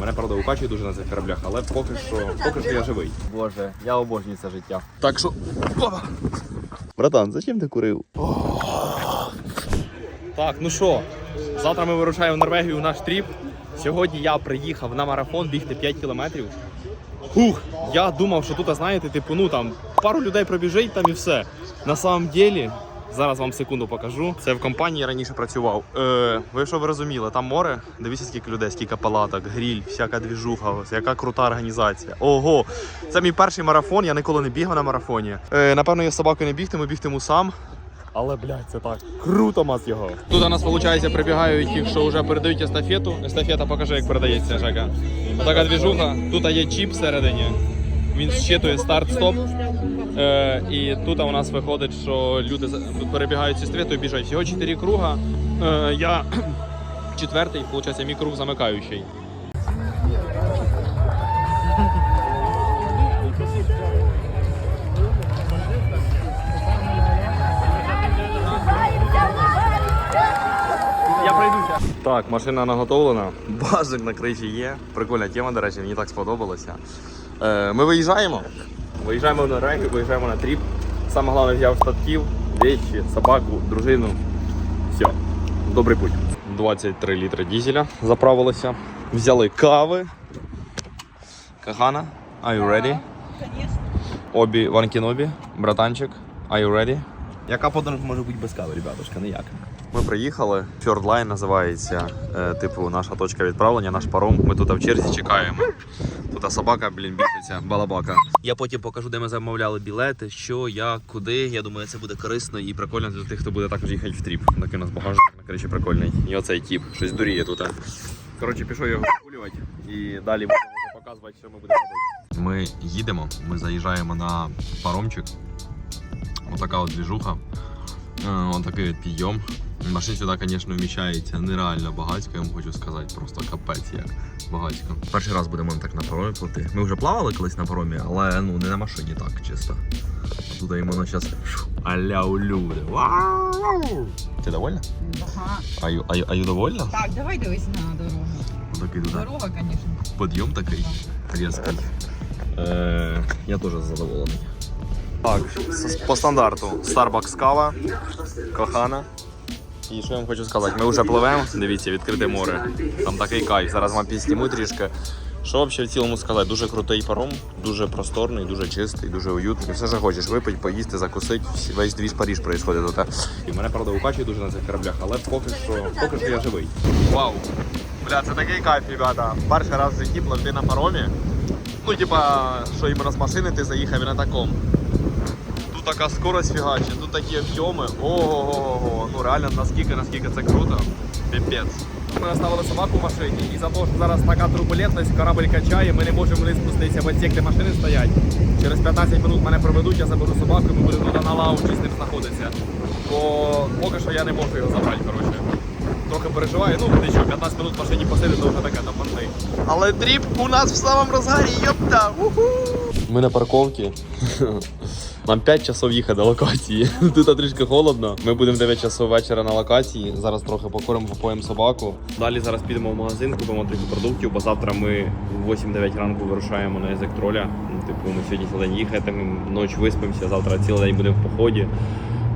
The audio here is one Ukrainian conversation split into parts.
Мене правда укачує дуже на цих кораблях, але поки що, поки що я живий. Боже, я обожнюю це життя. Так що. Опа! Братан, зачем ти курив? Так, ну що, завтра ми вирушаємо в Норвегію в наш тріп. Сьогодні я приїхав на марафон бігти 5 кілометрів. Хух, я думав, що тут, знаєте, типу, ну там пару людей пробіжить там і все. На самом деле, зараз вам секунду покажу. Це в компанії раніше працював. Е, ви що ви розуміли, там море, дивіться, скільки людей, скільки палаток, гріль, всяка двіжуха, ось, яка крута організація. Ого! Це мій перший марафон, я ніколи не бігав на марафоні. Е, напевно, я з собакою не бігтиму, бігтиму сам. Але, блядь, це так круто мас його. Тут у нас, виходить, прибігають ті, що вже передають естафету. Естафета покажи, як передається, Жека. Така двіжуха. Тут є чіп всередині. Він щитує старт-стоп. Е, і тут у нас виходить, що люди перебігають з естафетою, біжать. Всього 4 круга. Е, я четвертий, виходить, мій круг замикаючий. Так, машина наготовлена, бажик на криші є. Прикольна тема, до речі, мені так сподобалося. Е, ми виїжджаємо. Виїжджаємо на рейки, виїжджаємо на тріп. Саме головне взяв штатків, речі, собаку, дружину. Все, добрий путь. 23 літри дізеля заправилося. Взяли кави. Кагана, are you ready? Обі Ванкінобі, братанчик, are you ready? Яка подорож може бути без кави, ребятушка, ніяк. Ми приїхали. Fjordline називається. Е, типу, наша точка відправлення, наш паром. Ми тут в черзі чекаємо. Тут собака, блін, бігається, балабака. Я потім покажу, де ми замовляли білети, що, як, куди. Я думаю, це буде корисно і прикольно для тих, хто буде також їхати в тріп. Такий у нас багажник, на прикольний. І оцей тіп, щось дуріє тут. Коротше, пішов його прогулювати і далі будемо показувати, що ми будемо робити. Ми їдемо, ми заїжджаємо на паромчик. Отака от двіжуха. Е, Ось такий підйом. Машин сюди, звісно, вміщається нереально багатько, я вам хочу сказати, просто капець як багатько. Перший раз будемо так на паромі плити. Ми вже плавали колись на паромі, але ну не на машині так чисто. Тут іменно зараз аля улюде. Вау! Ти довольна? Ага. Аю, аю, аю довольна? Так, давай дивись на дорогу. Такий туди. Дорога, звісно. Подйом такий різкий. Е, я теж задоволений. Так, по стандарту. Starbucks кава, кохана. І що я вам хочу сказати? Ми вже пливемо, дивіться, відкрите море. Там такий кайф. Зараз вам підсніму трішки. Що взагалі в цілому сказати? Дуже крутий паром, дуже просторний, дуже чистий, дуже уютний. Все, що хочеш випити, поїсти, закусити. Весь двіж Паріж відбувається тут. І мене, правда, укачує дуже на цих кораблях, але поки що, поки що я живий. Вау! Бля, це такий кайф, ребята. Перший раз в житті пливти на паромі. Ну, типа, що іменно з машини ти заїхав і на такому. Така скорость фігачить, тут такі об'єми. Ого-го-го. Ну реально наскільки, наскільки це круто. Піпець. Ми оставили собаку в машині і за те, що зараз така турбулентність, корабль качає, ми не можемо вниз спуститися, бо ці машини стоять. Через 15 минут мене проведуть, я заберу собаку, і ми будемо тут на лаунчі з ним знаходитися. Бо поки що я не можу його забрати, коротше. Трохи переживаю, ну ти що, 15 минут в машині посидити, то вже таке там понти. Але тріп у нас в самому розгарі, йопта! Ми на парковці. Нам 5 часов їхати до локації. Тут трішки холодно. Ми будемо 9 часов вечора на локації. Зараз трохи покоримо, попоїмо собаку. Далі зараз підемо в магазин, купимо трохи продуктів, бо завтра ми в 8-9 ранку вирушаємо на язик троля. Типу, ми сьогодні цілий день їхатимемо, ніч виспимося, завтра цілий день будемо в поході.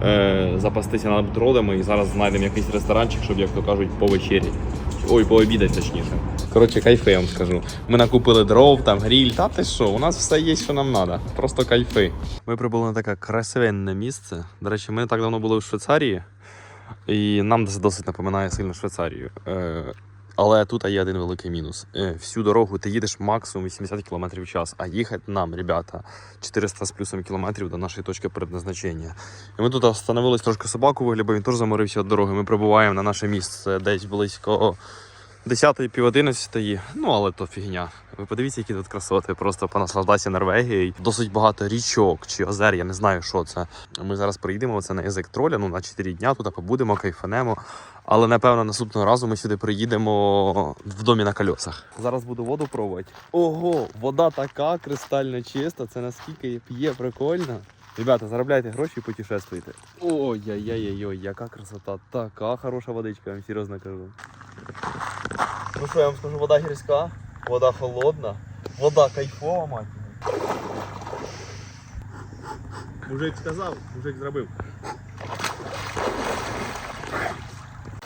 Е, запастися над тролами і зараз знайдемо якийсь ресторанчик, щоб, як то кажуть, по вечері. Ой, пообідати точніше. Коротше, кайфи, я вам скажу. Ми накупили дров, там гріль. Та ти що, у нас все є, що нам треба. Просто кайфи. Ми прибули на таке красивенне місце. До речі, ми не так давно були в Швейцарії, і нам це досить напоминає сильно Швейцарію. Е, але тут є один великий мінус. Е, всю дорогу ти їдеш максимум 80 км в час, а їхати нам, ребята, 400 з плюсом кілометрів до нашої точки предназначення. І ми тут остановились трошки собаку вигляд, бо він теж заморився від дороги. Ми прибуваємо на наше місце десь близько 10 пів 11 Ну, але то фігня. Ви подивіться, які тут красоти. Просто понаслаждайся Норвегією. Досить багато річок чи озер, я не знаю, що це. Ми зараз приїдемо це на язик троля. Ну на 4 дня тут побудемо, кайфанемо. Але напевно наступного разу ми сюди приїдемо в домі на кольосах. Зараз буду воду пробувати. Ого, вода така кристально чиста. Це наскільки п'є прикольно. Ребята, заробляйте гроші і путешествуйте. Ой-яй-яй-яй, яка красота, така хороша водичка, я вам серйозно кажу. Ну що, я вам скажу, вода гірська. Вода холодна, вода кайфова, мать. Мужик сказав, мужик зробив.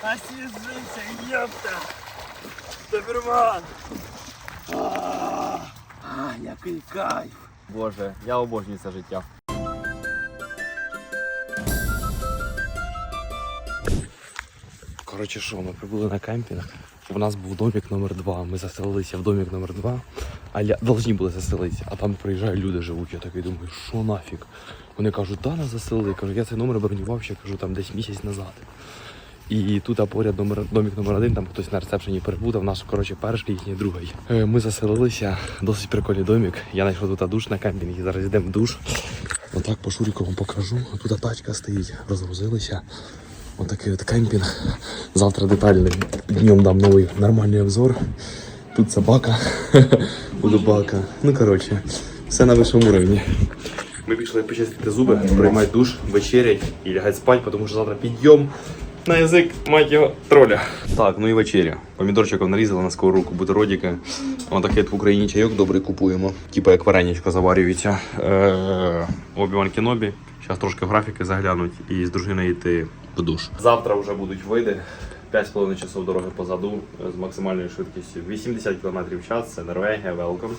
Освіжився, ёпта! Доберман! А, який кайф! Боже, я обожнюю це життя. Коротше, що, ми прибули на кемпінг. У нас був домик номер 2 Ми заселилися в домик номер 2 А я должні були заселитися, а там приїжджають люди живуть. Я такий думаю, що нафіг? Вони кажуть, да, нас заселили. Кажу, я цей номер бронював ще кажу, там десь місяць назад. І тут а поряд номер, домик номер один, там хтось на ресепшені перебутав, наш, коротше, перший їхній другий. Е, Ми заселилися, досить прикольний домик. Я знайшов тут душ на кемпінгі, зараз йдемо в душ. Отак по Шуріку вам покажу. Тут тачка стоїть, розгрузилися. Отакий от кемпінг. Завтра детальним днем дам новий нормальний обзор. Тут собака, удобака. Ну коротше, все на вищому рівні. Ми пішли почистити зуби, приймати душ, вечерять і лягати спати, тому що завтра підйом на язик, мать його, троля. Так, ну і вечеря. Помідорчиком нарізали на сковородку бутеродики. Отакий от в Україні чайок добрий купуємо. Типа як вареничко заварюється. Е, Обі-Ван Кенобі. Зараз трошки в графіки заглянуть і з дружиною йти в душ. Завтра вже будуть види. 5,5 часов дороги позаду е, з максимальною швидкістю 80 км в час. Це Норвегія, велком.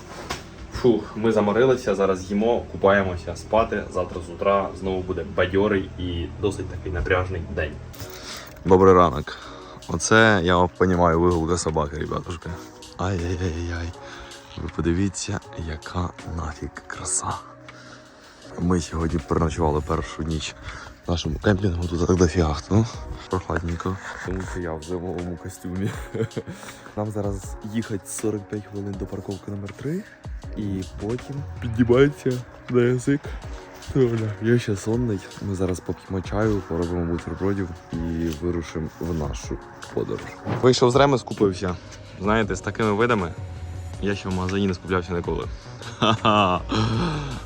Фух, ми заморилися, зараз їмо, купаємося спати. Завтра з утра знову буде бадьорий і досить такий напряжний день. Добрий ранок. Оце я розумію вигулка собаки, ребятушки. Ай-яй-яй-яй. Ви подивіться, яка нафіг краса. Ми сьогодні переночували першу ніч в нашому кемпінгу, тут так дофіга. Ну, прохладненько. Тому що я в зимовому костюмі. Нам зараз їхати 45 хвилин до парковки номер 3 і потім піднімається на язик. Я ще сонний. Ми зараз поп'ємо чаю, поробимо бутербродів і вирушимо в нашу подорож. Вийшов з Реми, скупився. Знаєте, з такими видами я ще в магазині не скуплявся ніколи. Ха-ха.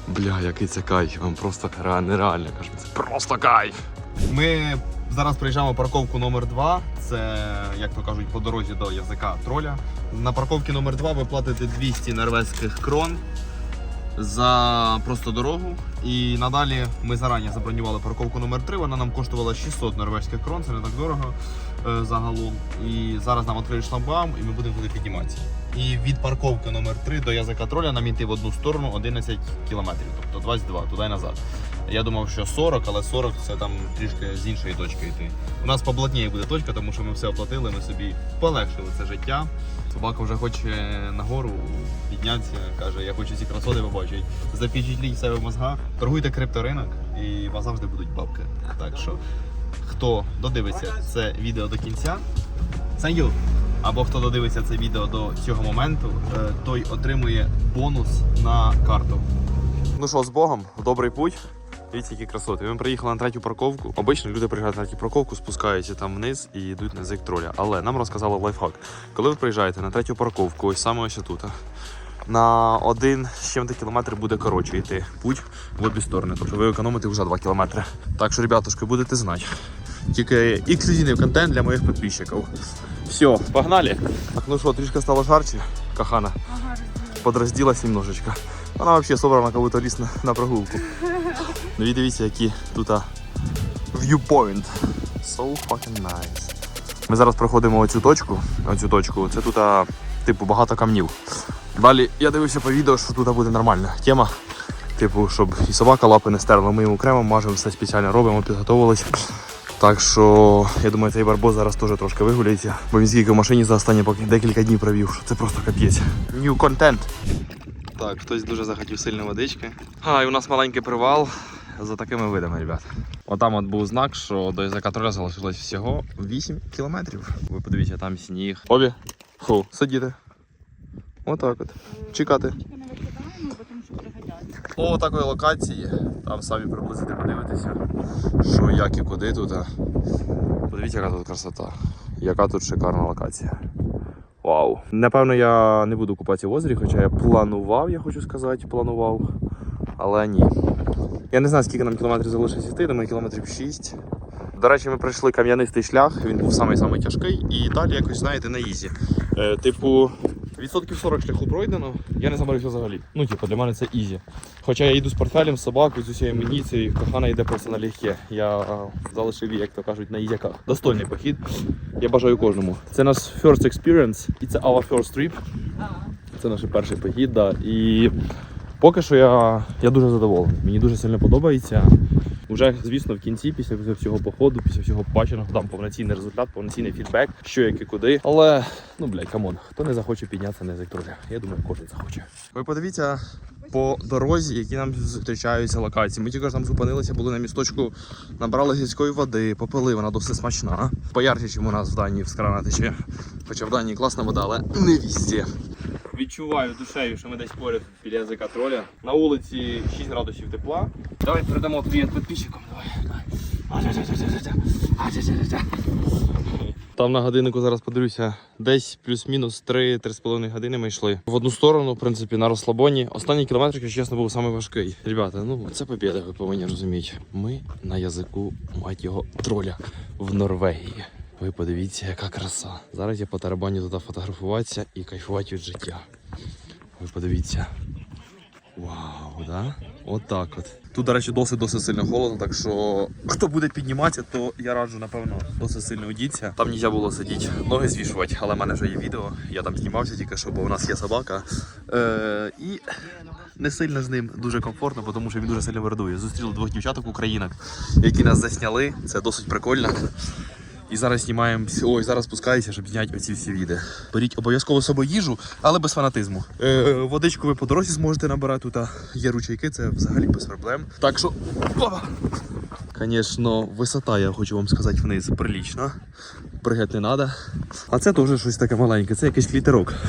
Бля, який це кайф. Вам просто нереально кажу. Це просто кайф. Ми зараз приїжджаємо парковку номер 2 Це, як то кажуть, по дорозі до язика троля. На парковці номер 2 ви платите 200 норвезьких крон за просто дорогу. І надалі ми зарані забронювали парковку номер 3 Вона нам коштувала 600 норвезьких крон, це не так дорого е, загалом. І зараз нам відкриють шламбам і ми будемо туди підніматися. І від парковки номер 3 до язика троля нам йти в одну сторону 11 кілометрів, тобто 22 туди і назад. Я думав, що 40, але 40 це там трішки з іншої точки йти. У нас поплотніє буде точка, тому що ми все оплатили, ми собі полегшили це життя. Собака вже хоче нагору піднятися, каже, я хочу ці красоти побачити. Запечатліть себе в мозгах, торгуйте крипторинок і у вас завжди будуть бабки. Так що, хто додивиться це відео до кінця, you. Або хто додивиться це відео до цього моменту, е, той отримує бонус на карту. Ну що, з Богом, добрий путь. Дивіться, які красоти. Ми приїхали на третю парковку. Обично люди приїжджають на третю парковку, спускаються там вниз і йдуть на язик троля. Але нам розказали лайфхак. Коли ви приїжджаєте на третю парковку, ось саме ось тут, на один з чим-то кілометр буде коротше йти путь в обі сторони. Тобто ви економите вже 2 кілометри. Так що, ребятушки, будете знати. Тільки ексклюзивний контент для моїх підписчиків. Все, погнали. Так, ну що, трішки стало жарче, кахана. Подрозділась немножечко. Вона взагалі собрана как будто ліс на, на прогулку. Ну і дивіться, які тут а, viewpoint. So fucking nice. Ми зараз проходимо оцю точку. Оцю точку. Це тут, а, типу, багато камнів. Далі я дивився по відео, що тут буде нормальна тема. Типу, щоб і собака лапи не стерла. Ми йому окремо мажемо, все спеціально робимо, підготовились. Так що я думаю, цей барбос зараз теж трошки вигуляється, бо він скільки в машині за останні поки декілька днів провів, що це просто капець. New content. Так, хтось дуже захотів сильно водички. А, і у нас маленький привал за такими видами, ребят. Отам от був знак, що до язика троля залишилось всього 8 кілометрів. Ви подивіться, там сніг. Обі. Фу, сидіти. Отак от. Чекати. Не викидаємо, бо тому що пригодяться. По такої локації, там самі приблизити подивитися, що як і куди тут. Подивіться, яка тут красота. Яка тут шикарна локація. Вау. Напевно, я не буду купатися в озері, хоча я планував, я хочу сказати, планував. Але ні. Я не знаю, скільки нам кілометрів залишилось йти, думаю, кілометрів 6. До речі, ми пройшли кам'янистий шлях, він був самий-самий тяжкий, і далі якось, знаєте, на ізі. Е, типу, Відсотків 40 шляху пройдено, я не заморився взагалі. Ну, типу, для мене це ізі. Хоча я йду з портфелем, з собакою, з усією амуніцією, кохана йде просто налегке. Я а, залишив як то кажуть, на ізяках. Достойний похід. Я бажаю кожному. Це наш first experience і це our first trip. Це наш перший похід, да. І поки що я, я дуже задоволений. Мені дуже сильно подобається. Уже, звісно, в кінці, після всього походу, після всього побаченого, дам повноцінний результат, повноцінний фідбек, що як і куди. Але, ну блядь, камон, хто не захоче піднятися на язик? Я думаю, кожен захоче. Ви подивіться по дорозі, які нам зустрічаються локації. Ми тільки ж там зупинилися, були на місточку, набрали гірської води, попили, вона досить смачна. Поярче, ніж у нас в Данії в крана тече. Хоча в Данії класна вода, але не візде. Відчуваю душею, що ми десь поряд біля язика троля. На вулиці 6 градусів тепла. Давай передамо привіт підписчикам. Там на годиннику зараз подивлюся, десь плюс-мінус 3-3,5 години ми йшли. В одну сторону, в принципі, на розслабоні. Останній кілометр, якщо чесно, був самий важкий. Ребята, ну це побіда, ви повинні розуміти. Ми на язику, мать його, троля в Норвегії. Ви подивіться, яка краса. Зараз я по тарабані туди фотографуватися і кайфувати від життя. Ви подивіться. Вау, да? От так от. Тут, до речі, досить досить сильно холодно, так що хто буде підніматися, то я раджу, напевно, досить сильно одіться. Там нельзя було сидіти, ноги звішувати, але в мене вже є відео. Я там знімався тільки що, бо у нас є собака. Е, і не сильно з ним дуже комфортно, тому що він дуже сильно вирадує. Зустріли двох дівчаток українок, які нас засняли. Це досить прикольно. І зараз знімаємо, ой, зараз спускаюся, щоб зняти оці всі відео. Беріть обов'язково з собою їжу, але без фанатизму. Е, водичку ви по дорозі зможете набирати, тут є ручейки, це взагалі без проблем. Так що, опа! Звісно, висота, я хочу вам сказати, вниз прилічна. Пригати не треба. А це теж щось таке маленьке, це якийсь клітерок.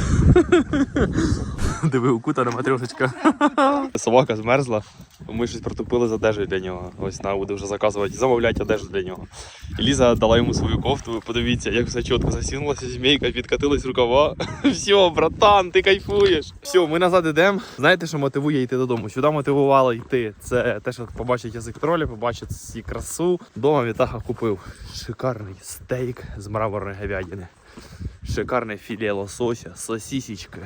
Диви, укутана матрешечка. Собака змерзла. Ми щось протупили з одежею для нього. Ось треба буде вже заказувати, замовляти одежу для нього. Ліза дала йому свою кофту. Подивіться, як все чітко засінулася змійка, підкатилась рукава. Все, братан, ти кайфуєш. Все, ми назад йдемо. Знаєте, що мотивує йти додому? Сюди мотивувало йти. Це те, що побачить язик тролі, побачить красу. Дома Вітаха купив шикарний стейк з мраморної говядини. Шикарне філе лосося, сосісічки,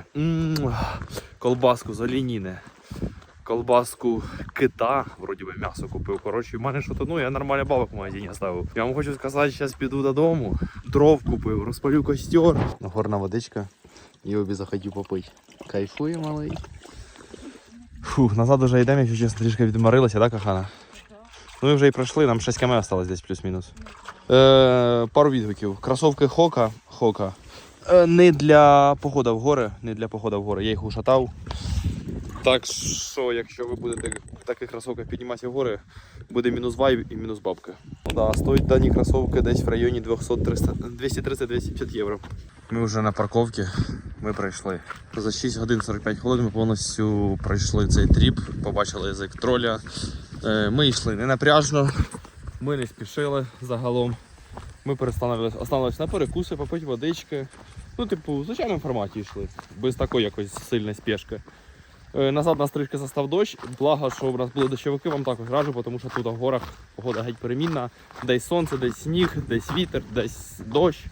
колбаску з оленіни, колбаску кита, вроді би м'ясо купив. Коротше, в мене що то, ну я нормально бабок в магазині ставив. Я вам хочу сказати, зараз піду додому, дров купив, розпалю костер. Нагорна водичка, і обі захотів попити. Кайфує малий. Фух, назад вже йдемо, якщо чесно, трішки відморилася, так, кохана? Ну і вже і пройшли, нам 6 км осталось десь плюс-мінус. Е, пару відгуків. Кросовки Хока. Хока. Е, не для походу в гори, не для походу в гори. Я їх ушатав. Так що, якщо ви будете в таких кросовках підніматися в гори, буде мінус вайб і мінус бабки. Ну да, стоять дані кросовки десь в районі 230-250 євро. Ми вже на парковці, ми пройшли. За 6 годин 45 хвилин ми повністю пройшли цей тріп, побачили язик троля. Е, Ми йшли не напряжно, ми не спішили загалом. Ми перестановилися на перекуси, попити водички. Ну, типу, в звичайному форматі йшли, без такої якоїсь сильної спешки. Е, Назад нас трішки застав дощ. Благо, що в нас були дощовики, вам також раджу, тому що тут в горах погода геть перемінна. Десь сонце, десь сніг, десь вітер, десь дощ.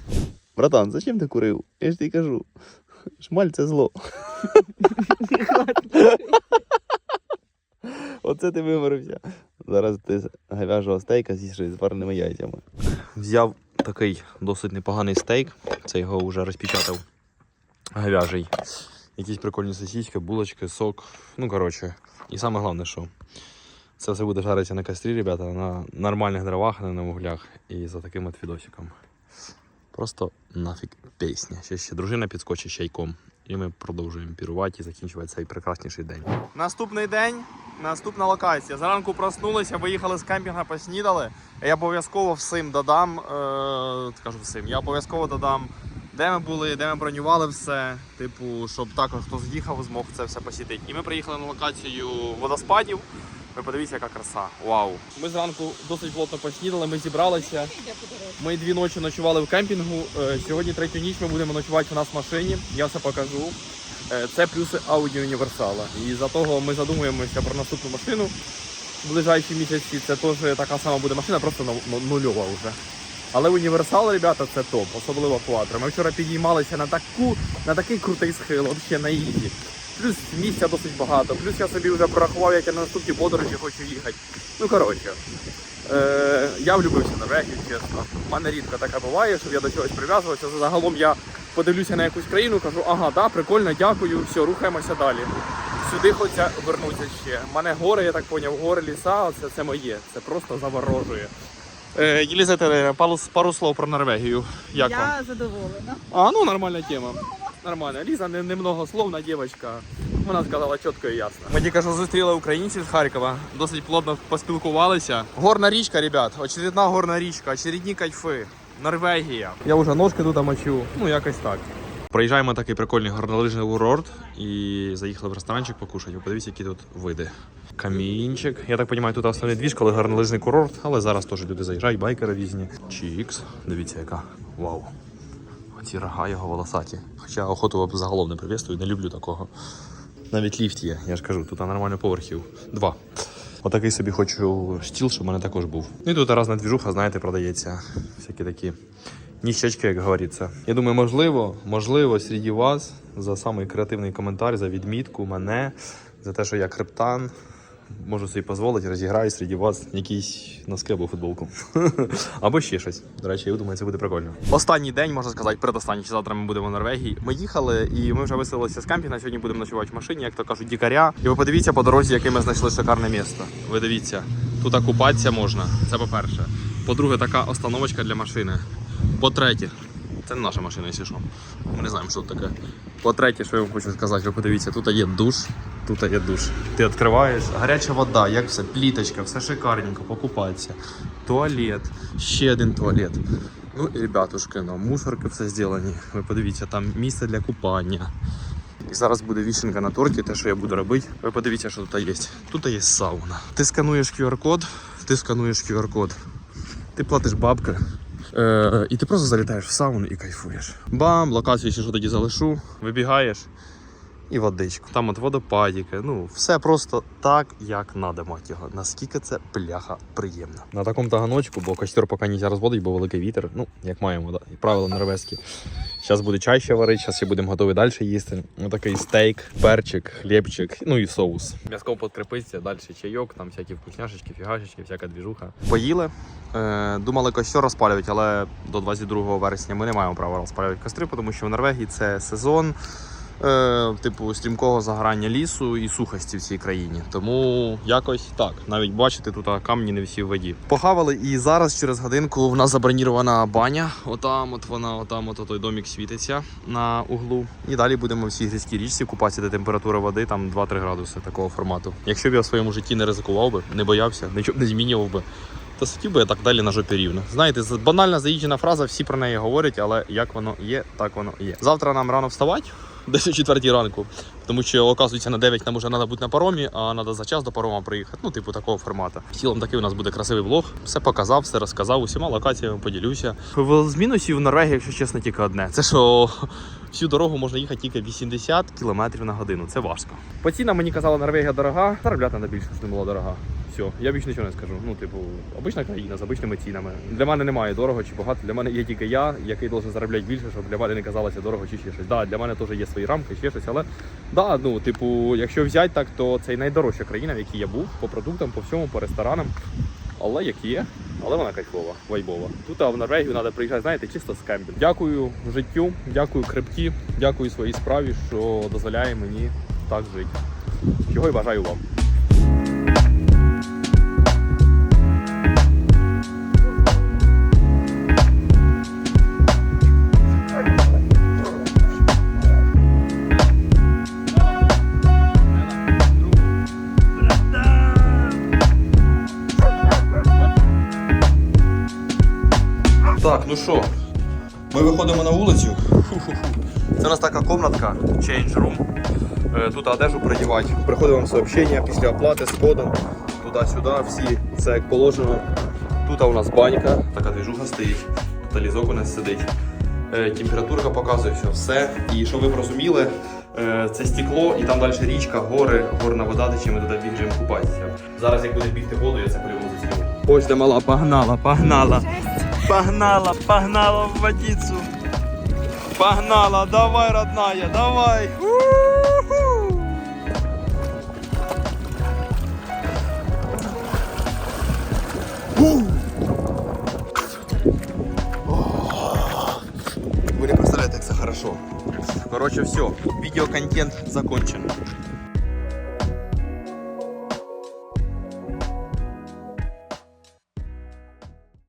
Братан, зачем ти курив? Я ж тобі кажу. Шмаль це зло. Оце ти виморився. Зараз ти з говяжого стейка з'їш з вареними яйцями. Взяв такий досить непоганий стейк. Це його вже розпечатав говяжий. Якісь прикольні сосиски, булочки, сок. Ну, коротше. І саме головне, що це все буде жаритися на кострі, ребята, на нормальних дровах, а не на вуглях. І за таким от відосиком. Просто нафіг пісня. Ще ще дружина підскочить чайком. І ми продовжуємо пірувати і закінчувати цей прекрасніший день. Наступний день, наступна локація. Зранку проснулися, виїхали з кемпінга, поснідали. Я обов'язково всім додам. Е, скажу всім, я обов'язково додам, де ми були, де ми бронювали все. Типу, щоб також хто з'їхав, змог це все посітити. І ми приїхали на локацію водоспадів. Ви подивіться, яка краса. Вау. Ми зранку досить плотно поснідали, ми зібралися. Ми дві ночі ночували в кемпінгу. Е, Сьогодні третю ніч ми будемо ночувати у нас в машині. Я все покажу. Е, Це плюси Audi універсала. І за того ми задумуємося про наступну машину. В ближайші місяці це теж така сама буде машина, просто ну- ну- нульова вже. Але універсал, ребята, це топ, особливо квадро. Ми вчора підіймалися на таку, на такий крутий схил, взагалі на ізі. Плюс місця досить багато, плюс я собі вже порахував, як я на наступні подорожі хочу їхати. Ну коротше. Е, я влюбився в Норвегію, чесно. У мене рідко таке буває, щоб я до чогось прив'язувався. Загалом я подивлюся на якусь країну, кажу, ага, да, прикольно, дякую, все, рухаємося далі. Сюди хочеться вернутися ще. У мене гори, я так поняв, гори, ліса, це, це моє. Це просто заворожує. Е, Єлізавета, пару, пару слов про Норвегію. Як вам? Я задоволена. А, ну нормальна тема. Нормально. Ліза не, немногословна дівчинка. Вона сказала чітко і ясно. Ми тільки що зустріли українців з Харкова, досить плотно поспілкувалися. Горна річка, ребят, очередна горна річка, очередні кайфи. Норвегія. Я вже ножки тут мочу. Ну, якось так. Проїжджаємо такий прикольний горнолижний курорт і заїхали в ресторанчик покушати. Ви Подивіться, які тут види. Камінчик. Я так розумію, тут основний двіж, коли горнолижний курорт, але зараз теж люди заїжджають, байкери різні. Чікс. Дивіться, яка. Вау. Оці рога його волосаті. Хоча охоту загалом не приветствую, не люблю такого. Навіть ліфт є, я ж кажу, тут нормально поверхів. Два. Отакий собі хочу стіл, щоб в мене також був. Ну і тут разна двіжуха, знаєте, продається. Всякі такі ніщачки, як говориться. Я думаю, можливо, можливо, серед вас за самий креативний коментар, за відмітку мене, за те, що я криптан. Можу собі дозволити, розіграю серед вас якісь носки або футболку. або ще щось. До речі, я думаю, це буде прикольно. Останній день, можна сказати, передостанній, завтра ми будемо в Норвегії. Ми їхали і ми вже виселилися з кемпінга. Сьогодні будемо ночувати в машині, як то кажуть, дікаря. І ви подивіться по дорозі, яке ми знайшли шикарне місто. Ви дивіться, тут окупатися можна. Це по-перше. По-друге, така остановочка для машини. По-третє, це не наша машина, якщо що. Ми не знаємо, що тут таке. По-третє, що я вам хочу сказати, ви подивіться, тут є душ, тут є душ. Ти відкриваєш, гаряча вода, як все, пліточка, все шикарненько, покупатися. Туалет, ще один туалет. Ну і ребятушки, ну, мусорки все зроблені. Ви подивіться, там місце для купання. І зараз буде вішенка на торті, те, що я буду робити. Ви подивіться, що тут є. Тут є сауна. Ти скануєш QR-код, ти скануєш QR-код, ти платиш бабки. Е, і ти просто залітаєш в сауну і кайфуєш. Бам, локацію ще що тоді залишу, вибігаєш і водичку. Там от водопадіки. Ну, все просто так, як надо, мать його. Наскільки це пляха приємно. На такому таганочку, бо костер поки не розводить, бо великий вітер. Ну, як маємо, да. І правила норвезькі. Зараз буде чай ще варити, зараз ще будемо готові далі їсти. Отакий стейк, перчик, хлібчик, ну і соус. М'язком підкріпитися, далі чайок, там всякі вкусняшечки, фігашечки, всяка двіжуха. Поїли. Е, думали костер розпалювати, але до 22 вересня ми не маємо права розпалювати костри, тому що в Норвегії це сезон. Е, типу стрімкого загорання лісу і сухості в цій країні. Тому якось так. Навіть бачите, тут камні не всі в воді. Похавали, і зараз через годинку в нас забронірована баня. Отам, от вона, отам, от той домік світиться на углу. І далі будемо в цій грізькій річці купатися, де температура води там 2-3 градуси такого формату. Якщо б я в своєму житті не ризикував би, не боявся, нічого б не змінював би. То сидів би я так далі на жопі рівно. Знаєте, банальна заїжджена фраза, всі про неї говорять, але як воно є, так воно є. Завтра нам рано вставати, десь о 4 ранку. Тому що, оказується, на 9 нам вже треба бути на паромі, а треба за час до парома приїхати. Ну, типу, такого формату. В цілому такий у нас буде красивий влог. Все показав, все розказав, усіма локаціями поділюся. З мінусів в Норвегії, якщо чесно, тільки одне. Це що всю дорогу можна їхати тільки 80 км на годину. Це важко. По цінам мені казали, Норвегія дорога. Заробляти треба більше, щоб не була дорога. Все, я більше нічого не скажу. Ну, типу, обична країна з обичними цінами. Для мене немає дорого чи багато. Для мене є тільки я, який должен заробляти більше, щоб для мене не казалося дорого чи ще щось. Да, для мене теж є свої рамки, ще щось, але да, ну, типу, якщо взяти так, то це найдорожча країна, в якій я був, по продуктам, по всьому, по ресторанам. Але як є, але вона кайфова, вайбова. Тут а в Норвегію треба приїжджати, знаєте, чисто з кемпінгу. Дякую життю, дякую крипті, дякую своїй справі, що дозволяє мені так жити. Чого й бажаю вам. Придівати. Приходить вам сообщення після оплати з кодом. Туди-сюди, всі, все як положено. Тут у нас банька, така движуха стоїть. Тут лізок у нас сидить. Е, Температурка показує все, все. І щоб ви розуміли, е, це стекло і там далі річка, гори, горна вода, де ми туди біжимо купатися. Зараз як буде бігти воду, я це по-любому. Ось де мала, погнала, погнала. Погнала, погнала в водицу. Погнала, давай, родная, давай. У-ху. Короче, все, видеоконтент закончен.